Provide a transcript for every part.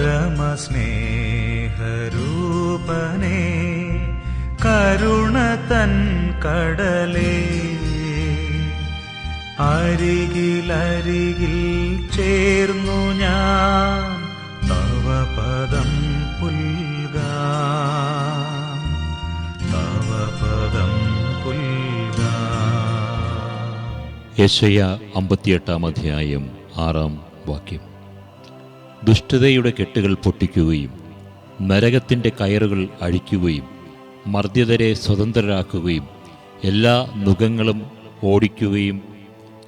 പരമസ്നേഹരൂപനേ കരുണ തൻ കടലേ. അരികിലരികിൽ ചേർന്നു ഞാൻ തവപദം പുൽകാ. തവപദം തവ പദം പുൽകാം. യശയ അമ്പത്തിയെട്ടാം അധ്യായം ആറാം വാക്യം. ദുഷ്ടതയുടെ കെട്ടുകൾ പൊട്ടിക്കുകയും നരകത്തിന്റെ കയറുകൾ അഴിക്കുകയും മർദ്ദിതരെ സ്വതന്ത്രരാക്കുകയും എല്ലാ നുഖങ്ങളും ഓടിക്കുകയും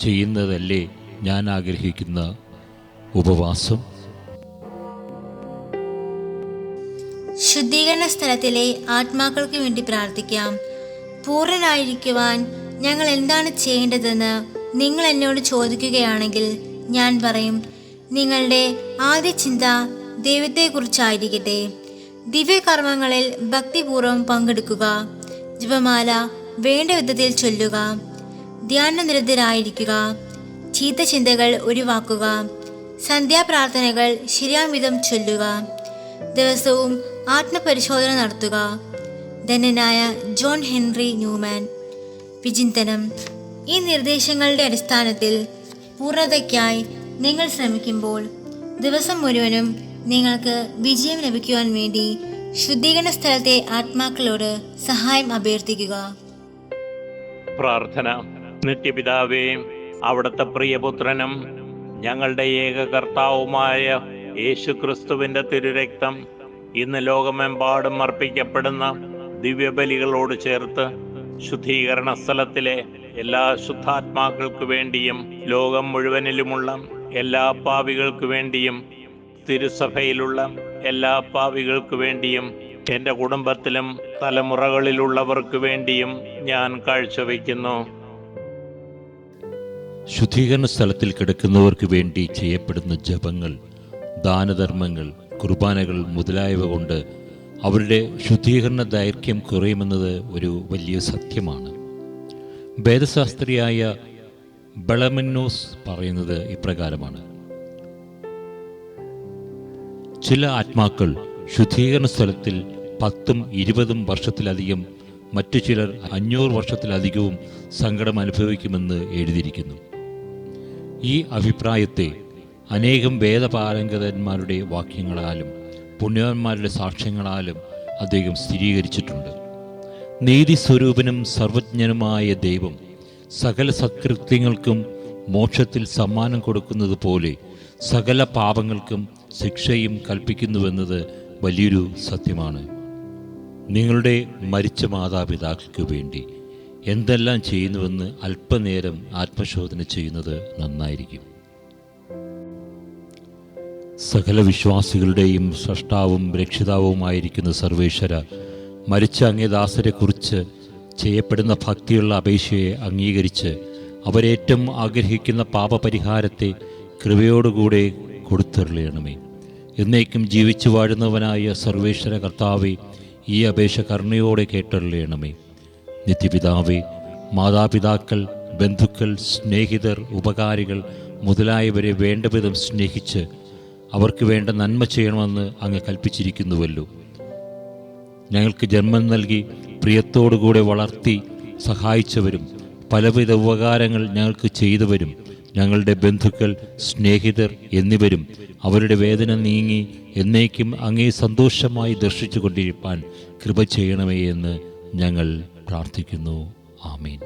ചെയ്യുന്നതല്ലേ ഞാൻ ആഗ്രഹിക്കുന്ന ഉപവാസം? ശുദ്ധീകരണ സ്ഥലത്തിലെ ആത്മാക്കൾക്ക് വേണ്ടി പ്രാർത്ഥിക്കാം. പൂർണരായിരിക്കുവാൻ ഞങ്ങൾ എന്താണ് ചെയ്യേണ്ടതെന്ന് നിങ്ങൾ എന്നോട് ചോദിക്കുകയാണെങ്കിൽ ഞാൻ പറയും നിങ്ങളുടെ ആദ്യ ചിന്ത ദൈവത്തെക്കുറിച്ചായിരിക്കട്ടെ. ദിവ്യകർമ്മങ്ങളിൽ ഭക്തിപൂർവം പങ്കെടുക്കുക. ജപമാല വേണ്ട വിധത്തിൽ ചൊല്ലുക. ധ്യാനനിരതരായിരിക്കുക. ചീത്ത ചിന്തകൾ ഒഴിവാക്കുക. സന്ധ്യാപ്രാർത്ഥനകൾ ശരിയാം വിധം ചൊല്ലുക. ദിവസവും ആത്മപരിശോധന നടത്തുക. ധനനായ ജോൺ ഹെൻറി ന്യൂമാൻ. വിചിന്തനം. ഈ നിർദ്ദേശങ്ങളുടെ അടിസ്ഥാനത്തിൽ പൂർണതയ്ക്കായി നിങ്ങൾ ശ്രമിക്കുമ്പോൾ ദിവസം മുഴുവനും നിങ്ങൾക്ക് വിജയം ലഭിക്കുവാൻ വേണ്ടി ശുദ്ധീകരണ സ്ഥലത്തെ ആത്മാക്കളോട് സഹായം അഭ്യർത്ഥിക്കുക. പ്രാർത്ഥന. നിത്യപിതാവേ അവിടുത്തെ പ്രിയപുത്രനും ഞങ്ങളുടെ ഏക കർത്താവുമായ യേശു ക്രിസ്തുവിന്റെ തിരുരക്തം ഇന്ന് ലോകമെമ്പാടും അർപ്പിക്കപ്പെടുന്ന ദിവ്യബലികളോട് ചേർത്ത് ശുദ്ധീകരണ സ്ഥലത്തിലെ എല്ലാ ശുദ്ധാത്മാക്കൾക്കു വേണ്ടിയും ലോകം മുഴുവനിലുമുള്ള എല്ലാ പാവികൾക്ക് വേണ്ടിയും തിരുസഭയിലുള്ള എല്ലാ പാവികൾക്ക് വേണ്ടിയും എന്റെ കുടുംബത്തിലും തലമുറകളിലുള്ളവർക്ക് വേണ്ടിയും ഞാൻ കാഴ്ചവെക്കുന്നു ശുദ്ധീകരണ സ്ഥലത്തിൽ കിടക്കുന്നവർക്ക് വേണ്ടി ചെയ്യപ്പെടുന്ന ജപങ്ങൾ ദാനധർമ്മങ്ങൾ കുർബാനകൾ മുതലായവ കൊണ്ട് അവരുടെ ശുദ്ധീകരണ ദൈർഘ്യം കുറയുമെന്നത് ഒരു വലിയ സത്യമാണ്. വേദശാസ്ത്രിയായ ബളമന്നോസ് പറയുന്നത് ഇപ്രകാരമാണ്. ചില ആത്മാക്കൾ ശുദ്ധീകരണ സ്ഥലത്തിൽ പത്തും ഇരുപതും വർഷത്തിലധികം മറ്റു ചിലർ അഞ്ഞൂറ് വർഷത്തിലധികവും സങ്കടം അനുഭവിക്കുമെന്ന് എഴുതിയിരിക്കുന്നു. ഈ അഭിപ്രായത്തെ അനേകം വേദപാരംഗതന്മാരുടെ വാക്യങ്ങളാലും പുണ്യവന്മാരുടെ സാക്ഷ്യങ്ങളാലും അദ്ദേഹം സ്ഥിരീകരിച്ചിട്ടുണ്ട്. നീതി സ്വരൂപനും സർവജ്ഞനുമായ ദൈവം സകല സത്കൃത്യങ്ങൾക്കും മോക്ഷത്തിൽ സമ്മാനം കൊടുക്കുന്നത് പോലെ സകല പാപങ്ങൾക്കും ശിക്ഷയും കൽപ്പിക്കുന്നുവെന്നത് വലിയൊരു സത്യമാണ്. നിങ്ങളുടെ മരിച്ച മാതാപിതാക്കൾക്ക് വേണ്ടി എന്തെല്ലാം ചെയ്യുന്നുവെന്ന് അല്പനേരം ആത്മശോധന ചെയ്യുന്നത് നന്നായിരിക്കും. സകല വിശ്വാസികളുടെയും സൃഷ്ടാവും രക്ഷിതാവുമായിരിക്കുന്ന സർവേശ്വര മരിച്ച അങ്ങേദാസരെക്കുറിച്ച് ചെയ്യപ്പെടുന്ന ഭക്തിയുള്ള അപേക്ഷയെ അംഗീകരിച്ച് അവരേറ്റവും ആഗ്രഹിക്കുന്ന പാപപരിഹാരത്തെ കൃപയോടുകൂടെ കൊടുത്തെറിയണമേ. എന്നേക്കും ജീവിച്ചു വാഴുന്നവനായ സർവേശ്വര കർത്താവെ ഈ അപേക്ഷ കരുണയോടെ കേട്ടെറിയണമേ. നിത്യപിതാവേ മാതാപിതാക്കൾ ബന്ധുക്കൾ സ്നേഹിതർ ഉപകാരികൾ മുതലായവരെ വേണ്ടവിധം സ്നേഹിച്ച് അവർക്ക് വേണ്ട നന്മ ചെയ്യണമെന്ന് അങ്ങ് കൽപ്പിച്ചിരിക്കുന്നുവല്ലോ. ഞങ്ങൾക്ക് ജന്മം നൽകി പ്രിയത്തോടുകൂടെ വളർത്തി സഹായിച്ചവരും പലവിധ ഉപകാരങ്ങൾ ഞങ്ങൾക്ക് ചെയ്തവരും. ഞങ്ങളുടെ ബന്ധുക്കൾ സ്നേഹിതർ എന്നിവരും അവരുടെ വേദന നീങ്ങി എന്നേക്കും അങ്ങേ സന്തോഷമായി ദർശിച്ചു കൊണ്ടിരിപ്പാൻ കൃപ ചെയ്യണമേ എന്ന് ഞങ്ങൾ പ്രാർത്ഥിക്കുന്നു. ആമീൻ.